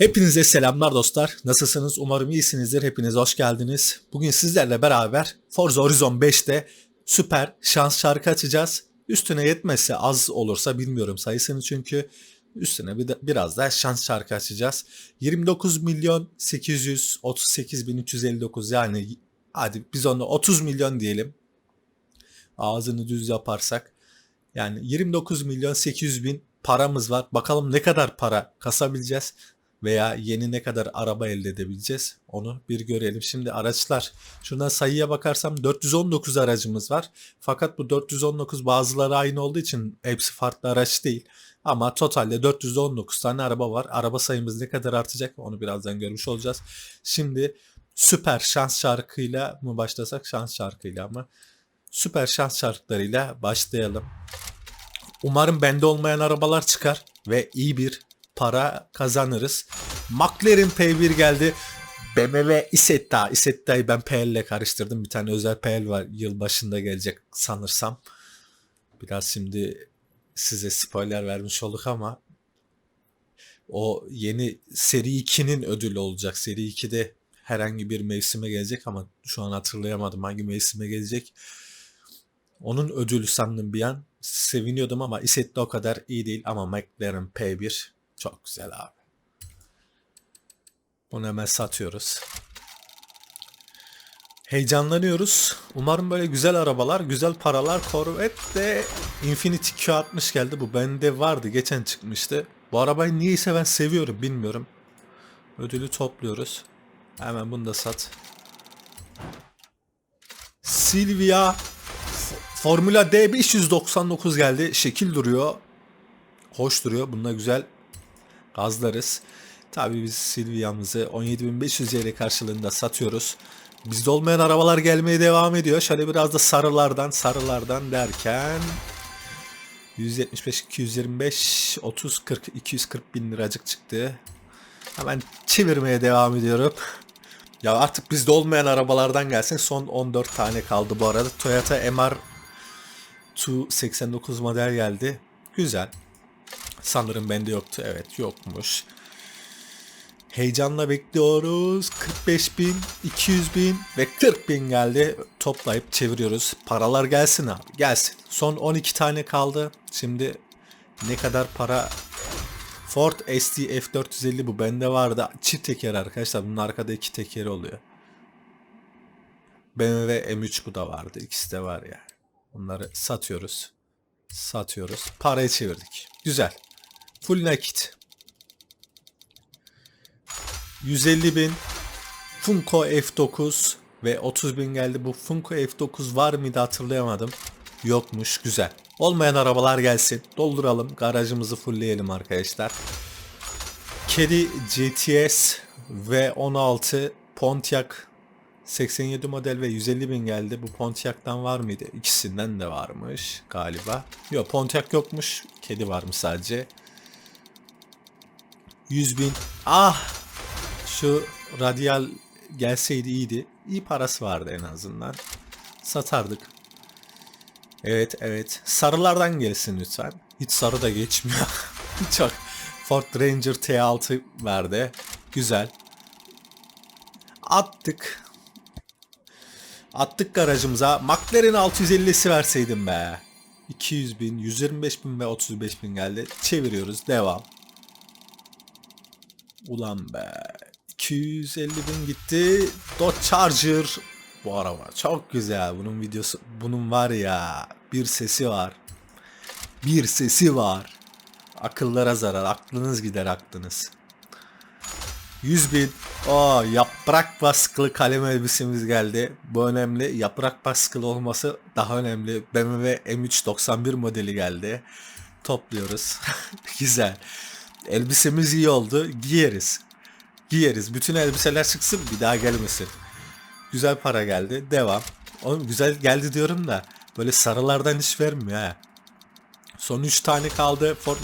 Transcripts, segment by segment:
Hepinize selamlar dostlar. Nasılsınız? Umarım iyisinizdir. Hepiniz hoş geldiniz. Bugün sizlerle beraber Forza Horizon 5'te süper şans şarkı açacağız. Üstüne yetmezse az olursa bilmiyorum sayısını çünkü üstüne bir de, biraz daha şans şarkı açacağız. 29 milyon 838 bin 359 yani hadi biz onu 30 milyon diyelim. Ağzını düz yaparsak. Yani 29 milyon 800 bin paramız var. Bakalım ne kadar para kasabileceğiz veya yeni ne kadar araba elde edebileceğiz onu bir görelim. Şimdi araçlar şuradan sayıya bakarsam 419 aracımız var. Fakat bu 419 bazıları aynı olduğu için hepsi farklı araç değil. Ama totalde 419 tane araba var. Araba sayımız ne kadar artacak onu birazdan görmüş olacağız. Şimdi süper şans şarkıyla mı başlasak şans şarkıyla mı? Süper şans şarkılarıyla başlayalım. Umarım bende olmayan arabalar çıkar ve iyi bir para kazanırız. McLaren P1 geldi. BMW Isetta. Isetta'yı ben PL ile karıştırdım. Bir tane özel PL var. Yıl başında gelecek sanırsam. Biraz şimdi size spoiler vermiş olduk ama o yeni seri 2'nin ödülü olacak. Seri 2'de herhangi bir mevsime gelecek ama şu an hatırlayamadım hangi mevsime gelecek. Onun ödülü sandım bir an. Seviniyordum ama Isetta o kadar iyi değil ama McLaren P1 çok güzel abi. Bunu hemen satıyoruz. Heyecanlanıyoruz. Umarım böyle güzel arabalar, güzel paralar. Corvette de Infiniti Q60 geldi. Bu bende vardı. Geçen çıkmıştı. Bu arabayı niyeyse ben seviyorum. Bilmiyorum. Ödülü topluyoruz. Hemen bunu da sat. Silvia Formula D 599 geldi. Şekil duruyor. Hoş duruyor. Bununla güzel gazlarız. Tabii biz Silvia'mızı 17.500 TL karşılığında satıyoruz. Bizde olmayan arabalar gelmeye devam ediyor. Şöyle biraz da sarılardan sarılardan derken 175, 225, 30, 40, 240 bin liracık çıktı. Hemen çevirmeye devam ediyorum. Ya artık bizde olmayan arabalardan gelsin. Son 14 tane kaldı bu arada. Toyota MR 289 model geldi. Güzel. Sanırım bende yoktu. Evet yokmuş. Heyecanla bekliyoruz. 45 bin, 200 bin ve 40 bin geldi. Toplayıp çeviriyoruz. Paralar gelsin abi gelsin. Son 12 tane kaldı. Şimdi ne kadar para Ford ST F450 bu bende vardı. Çift teker arkadaşlar. Bunun arkada iki tekeri oluyor. BMW M3 bu da vardı. İkisi de var yani. Bunları satıyoruz. Satıyoruz. Parayı çevirdik. Güzel. Full nakit. 150 bin. Funko F9 ve 30 bin geldi. Bu Funko F9 var mıydı hatırlayamadım. Yokmuş. Güzel. Olmayan arabalar gelsin. Dolduralım. Garajımızı fullleyelim arkadaşlar. Kedi GTS ve 16 Pontiac 87 model ve 150 bin geldi. Bu Pontiac'tan var mıydı? İkisinden de varmış galiba. Yok Pontiac yokmuş. Kedi varmış sadece. 100 bin. Ah! Şu radyal gelseydi iyiydi. İyi parası vardı en azından. Satardık. Evet evet. Sarılardan gelsin lütfen. Hiç sarı da geçmiyor. Çok. Ford Ranger T6 verdi. Güzel. Attık. Attık garajımıza. McLaren 650'si verseydim be. 200 bin, 125 bin ve 35 bin geldi. Çeviriyoruz. Devam. Ulan be. 250 bin gitti. Dodge Charger. Bu araba çok güzel. Bunun videosu, bunun var ya bir sesi var. Bir sesi var. Akıllara zarar. Aklınız gider aklınız. 100 bin. Aa, yaprak baskılı kalem elbisemiz geldi. Bu önemli. Yaprak baskılı olması daha önemli. BMW M3 91 modeli geldi. Topluyoruz. Güzel. Elbisemiz iyi oldu. Giyeriz. Giyeriz. Bütün elbiseler çıksın bir daha gelmesin. Güzel para geldi. Devam. Oğlum güzel geldi diyorum da böyle sarılardan hiç vermiyor ha. Son 3 tane kaldı. Ford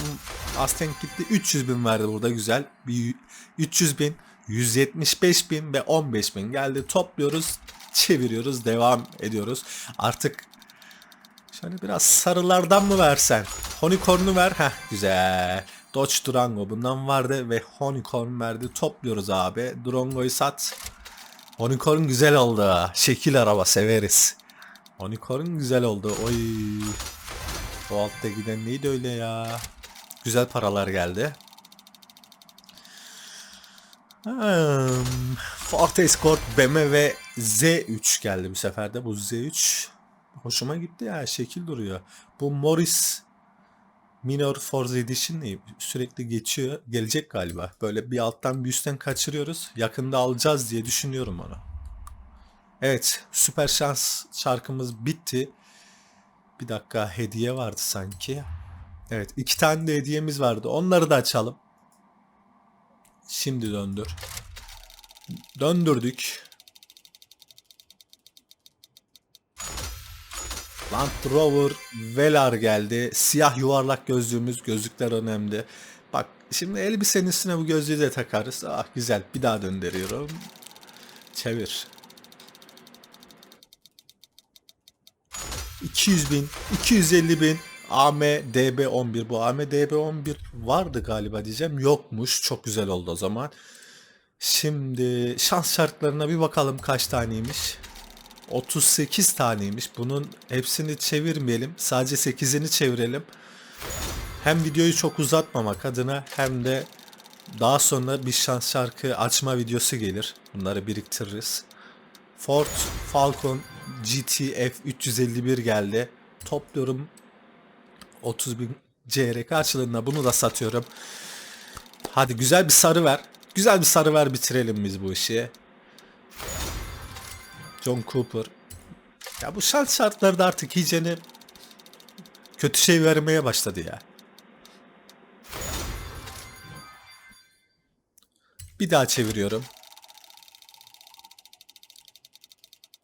Mustang gitti. 300 bin verdi burada güzel. Bir 300 bin, 175 bin ve 15 bin geldi. Topluyoruz, çeviriyoruz, devam ediyoruz. Artık şöyle biraz sarılardan mı versen? Unicorn'u ver. Heh güzel. Dodge Durango bundan vardı ve Honeycomb verdi. Topluyoruz abi. Durango'yu sat. Honeycomb güzel oldu. Şekil araba severiz. Honeycomb güzel oldu. Oy. O altta giden neydi öyle ya? Güzel paralar geldi. Hmm, Ford Escort BMW Z3 geldi bu sefer de. Bu Z3 hoşuma gitti ya. Şekil duruyor. Bu Morris Minor Forza Edition ne? Sürekli geçiyor. Gelecek galiba. Böyle bir alttan bir üstten kaçırıyoruz. Yakında alacağız diye düşünüyorum onu. Evet. Süper şans şarkımız bitti. Bir dakika hediye vardı sanki. Evet. iki tane de hediyemiz vardı. Onları da açalım. Şimdi döndür. Döndürdük. Land Rover Velar geldi. Siyah yuvarlak gözlüğümüz. Gözlükler önemli. Bak şimdi elbisenin üstüne bu gözlüğü de takarız. Ah güzel. Bir daha döndürüyorum. Çevir. 200 bin, 250 bin AMDB11 bu AMDB11 vardı galiba diyeceğim yokmuş çok güzel oldu o zaman şimdi şans şartlarına bir bakalım kaç taneymiş 38 taneymiş bunun hepsini çevirmeyelim sadece 8'ini çevirelim hem videoyu çok uzatmamak adına hem de daha sonra bir şans şarkı açma videosu gelir bunları biriktiririz Ford Falcon GTF 351 geldi. Topluyorum 30 bin CR karşılığında bunu da satıyorum. Hadi güzel bir sarı ver. Güzel bir sarı ver bitirelim biz bu işi. John Cooper. Ya bu şans şartlarda artık hijyeni kötü şey vermeye başladı ya. Bir daha çeviriyorum.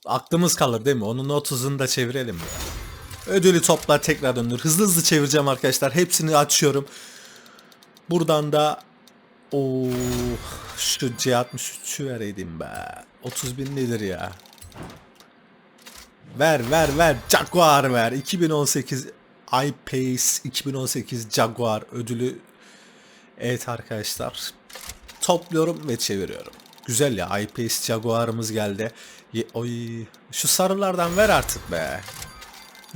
Aklımız kalır değil mi? Onun 30'unu da çevirelim mi? Ödülü topla tekrar döndür. Hızlı hızlı çevireceğim arkadaşlar. Hepsini açıyorum. Buradan da o şu C63'ü vereydim be. 30 bin nedir ya? Ver ver ver. Jaguar ver. 2018 iPace 2018 Jaguar ödülü. Evet arkadaşlar. Topluyorum ve çeviriyorum. Güzel ya iPace Jaguar'ımız geldi. Ye, oy şu sarılardan ver artık be.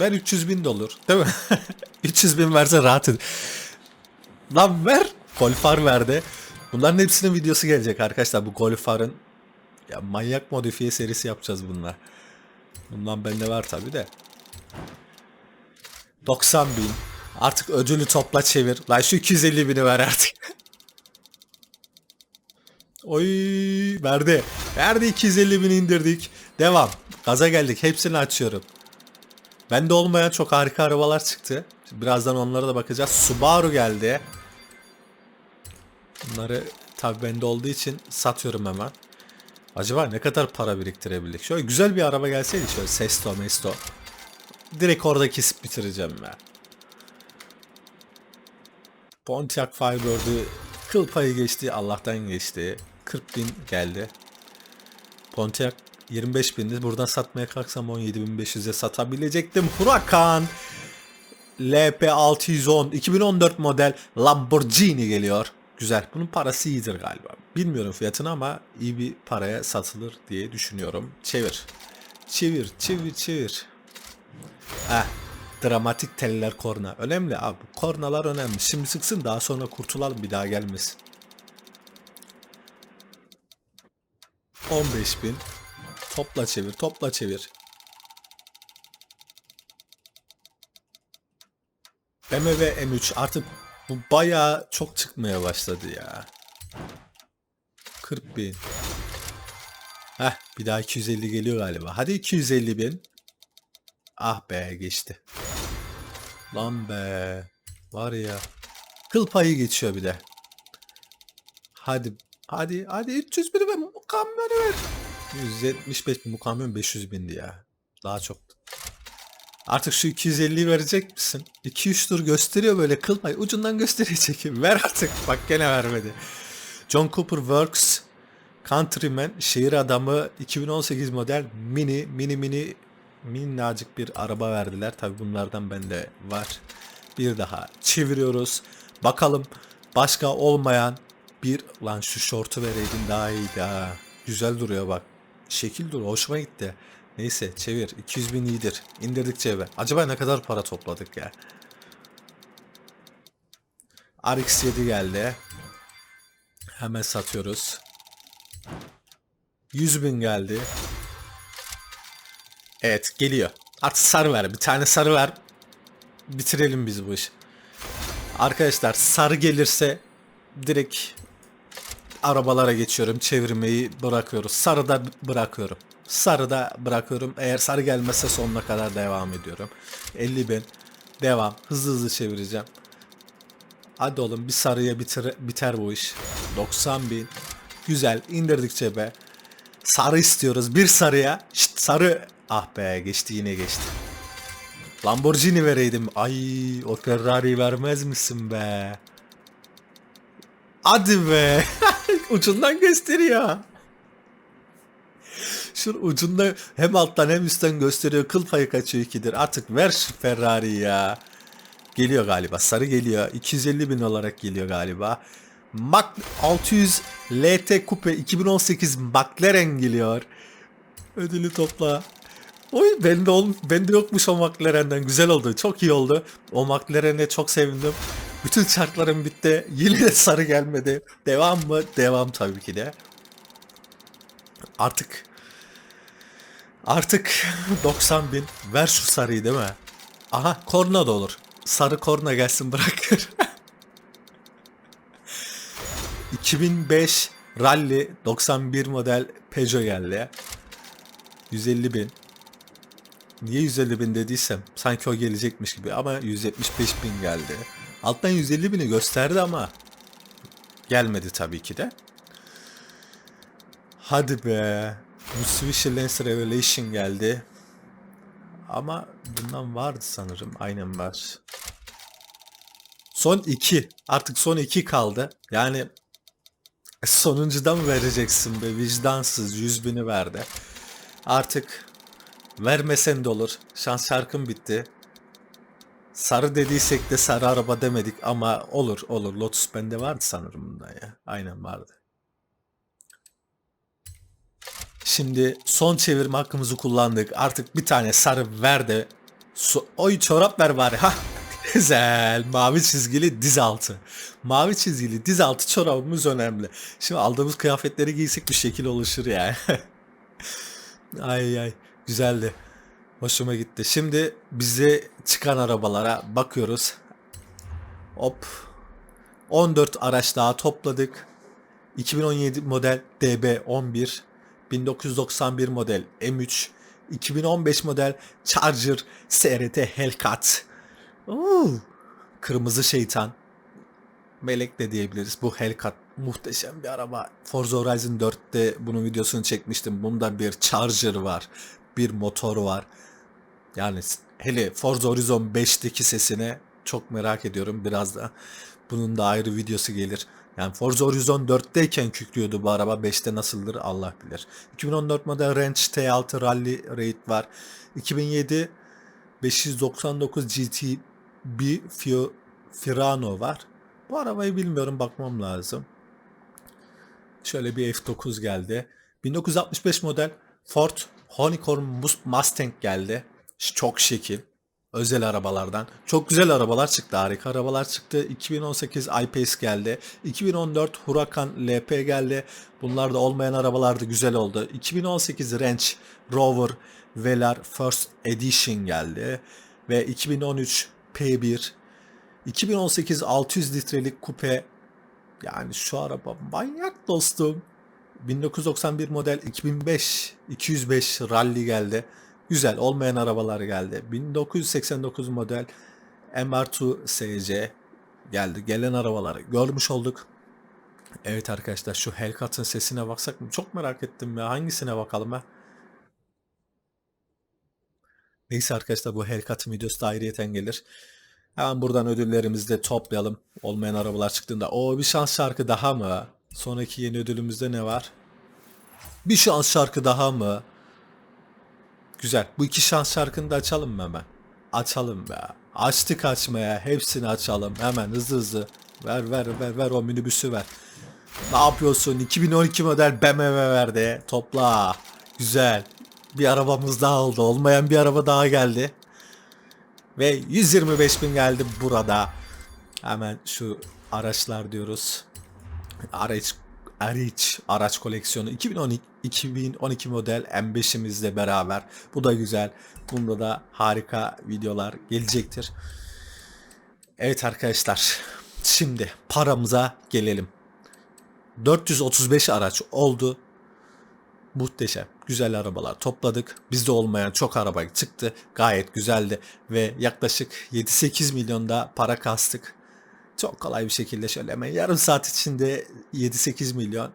Ver 300 bin de olur. Değil mi? 300 bin verse rahat ed- Lan ver. Golfar verdi. Bunların hepsinin videosu gelecek arkadaşlar. Bu Golfar'ın ya manyak modifiye serisi yapacağız bununla. Bundan bende var tabi de. 90 bin. Artık ödülü topla çevir. Lan şu 250 bini ver artık. Oy verdi. Verdi 250 bin indirdik. Devam. Gaza geldik. Hepsini açıyorum. Bende olmayan çok harika arabalar çıktı. Birazdan onlara da bakacağız. Subaru geldi. Bunları tabi bende olduğu için satıyorum hemen. Acaba ne kadar para biriktirebildik? Şöyle güzel bir araba gelseydi şöyle Sesto, Mesto. Direkt orada kesip bitireceğim ben. Pontiac Firebird'ü kıl payı geçti. Allah'tan geçti. 40 bin geldi. Pontiac 25 bindi. Buradan satmaya kalksam 17.500'e satabilecektim. Huracan LP 610 2014 model Lamborghini geliyor. Güzel. Bunun parası iyidir galiba. Bilmiyorum fiyatını ama iyi bir paraya satılır diye düşünüyorum. Çevir. Çevir, çevir, çevir. Heh. Dramatik teller korna. Önemli abi. Kornalar önemli. Şimdi sıksın daha sonra kurtulalım bir daha gelmesin. 15 bin. Topla çevir, topla çevir. BMW M3 artık bu bayağı çok çıkmaya başladı ya. 40 bin. Heh bir daha 250 geliyor galiba. Hadi 250 bin. Ah be geçti. Lan be. Var ya. Kıl payı geçiyor bir de. Hadi. Hadi. Hadi 300 bin ver. Mukammer ver. 175 bin. Mukammer 500 bindi ya. Daha çok. Artık şu 250'yi verecek misin? 2-3 tur gösteriyor böyle kıl payı. Ucundan gösteriyor çekim. Ver artık. Bak gene vermedi. John Cooper Works Countryman şehir adamı 2018 model mini mini mini minnacık bir araba verdiler. Tabi bunlardan bende var. Bir daha çeviriyoruz. Bakalım başka olmayan bir lan şu şortu vereydin daha iyiydi ha. Güzel duruyor bak. Şekil duruyor. Hoşuma gitti. Neyse çevir. 200 bin iyidir. İndirdik cebe. Acaba ne kadar para topladık ya? RX7 geldi. Hemen satıyoruz. 100 bin geldi. Evet geliyor. Artık sarı ver. Bir tane sarı ver. Bitirelim biz bu işi. Arkadaşlar sarı gelirse direkt arabalara geçiyorum. Çevirmeyi bırakıyoruz. Sarı da bırakıyorum. Sarı da bırakıyorum. Eğer sarı gelmezse sonuna kadar devam ediyorum. 50 bin. Devam. Hızlı hızlı çevireceğim. Hadi oğlum bir sarıya bitir, biter bu iş. 90 bin. Güzel indirdik cebe. Sarı istiyoruz. Bir sarıya. Şşt sarı. Ah be geçti yine geçti. Lamborghini vereydim. Ay o Ferrari vermez misin be? Hadi be. Ucundan gösteriyor. Şu ucunda hem alttan hem üstten gösteriyor. Kıl payı kaçıyor ikidir. Artık ver şu Ferrari'yi ya. Geliyor galiba. Sarı geliyor. 250 bin olarak geliyor galiba. Mac 600 LT Coupe 2018 McLaren geliyor. Ödülü topla. Oy bende ol bende yokmuş o McLaren'den. Güzel oldu. Çok iyi oldu. O McLaren'e çok sevindim. Bütün çarklarım bitti. Yine de sarı gelmedi. Devam mı? Devam tabii ki de. Artık artık 90 bin. Ver şu sarıyı değil mi? Aha korna da olur. Sarı korna gelsin bırakır. 2005 Rally 91 model Peugeot geldi. 150 bin. Niye 150 bin dediysem sanki o gelecekmiş gibi ama 175 bin geldi. Alttan 150 bini gösterdi ama gelmedi tabii ki de. Hadi be. Mitsubishi Lancer Revelation geldi. Ama bundan vardı sanırım. Aynen var. Son 2. Artık son 2 kaldı. Yani sonuncudan mı vereceksin be vicdansız 100 bini verdi. Artık vermesen de olur. Şans şarkım bitti. Sarı dediysek de sarı araba demedik ama olur olur. Lotus bende vardı sanırım bundan ya. Aynen vardı. Şimdi son çevirme hakkımızı kullandık. Artık bir tane sarı ver de. Su Oy çorap ver bari. Ha. Güzel. Mavi çizgili diz altı. Mavi çizgili diz altı çorabımız önemli. Şimdi aldığımız kıyafetleri giysek bir şekil oluşur yani. ay ay. Güzeldi. Hoşuma gitti. Şimdi bize çıkan arabalara bakıyoruz. Hop. 14 araç daha topladık. 2017 model DB11, 1991 model M3, 2015 model Charger SRT Hellcat. Oo, kırmızı şeytan. Melek de diyebiliriz. Bu Hellcat muhteşem bir araba. Forza Horizon 4'te bunun videosunu çekmiştim. Bunda bir Charger var. Bir motor var. Yani hele Forza Horizon 5'teki sesine çok merak ediyorum. Biraz da bunun da ayrı videosu gelir. Yani Forza Horizon 4'teyken kükrüyordu bu araba. 5'te nasıldır Allah bilir. 2014 model Range T6 Rally Raid var. 2007 599 GTB Firano var. Bu arabayı bilmiyorum bakmam lazım. Şöyle bir F9 geldi. 1965 model Ford Honeycomb Mustang geldi. Çok şekil. Özel arabalardan. Çok güzel arabalar çıktı. Harika arabalar çıktı. 2018 I-Pace geldi. 2014 Huracan LP geldi. Bunlar da olmayan arabalardı. Güzel oldu. 2018 Range Rover Velar First Edition geldi. Ve 2013 P1 2018 600 litrelik kupe yani şu araba manyak dostum. 1991 model 2005 205 rally geldi. Güzel olmayan arabalar geldi. 1989 model MR2 SC geldi. Gelen arabaları görmüş olduk. Evet arkadaşlar şu Hellcat'ın sesine baksak mı? Çok merak ettim ya. Hangisine bakalım ha? Neyse arkadaşlar bu Hellcat'ın videosu da ayrıyeten gelir. Hemen buradan ödüllerimizi de toplayalım. Olmayan arabalar çıktığında. O bir şans şarkı daha mı? Sonraki yeni ödülümüzde ne var? Bir şans şarkı daha mı? Güzel. Bu iki şans şarkını da açalım mı hemen? Açalım be. Açtık açmaya. Hepsini açalım. Hemen hızlı hızlı. Ver ver ver ver o minibüsü ver. Ne yapıyorsun? 2012 model BMW verdi. Topla. Güzel. Bir arabamız daha oldu. Olmayan bir araba daha geldi. Ve 125 bin geldi burada. Hemen şu araçlar diyoruz. Araç araç araç koleksiyonu 2012 2012 model M5'imizle beraber. Bu da güzel. Bunda da harika videolar gelecektir. Evet arkadaşlar. Şimdi paramıza gelelim. 435 araç oldu. Muhteşem. Güzel arabalar topladık. Bizde olmayan çok araba çıktı. Gayet güzeldi. Ve yaklaşık 7-8 milyonda para kastık. Çok kolay bir şekilde şöyle hemen yarım saat içinde 7-8 milyon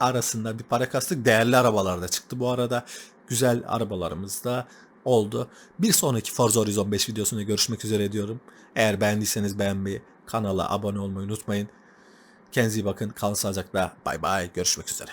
arasında bir para kastık. Değerli arabalar da çıktı. Bu arada güzel arabalarımız da oldu. Bir sonraki Forza Horizon 5 videosunda görüşmek üzere diyorum. Eğer beğendiyseniz beğenmeyi, kanala abone olmayı unutmayın. Kendinize iyi bakın. Kalın sağlıcakla. Bay bay. Görüşmek üzere.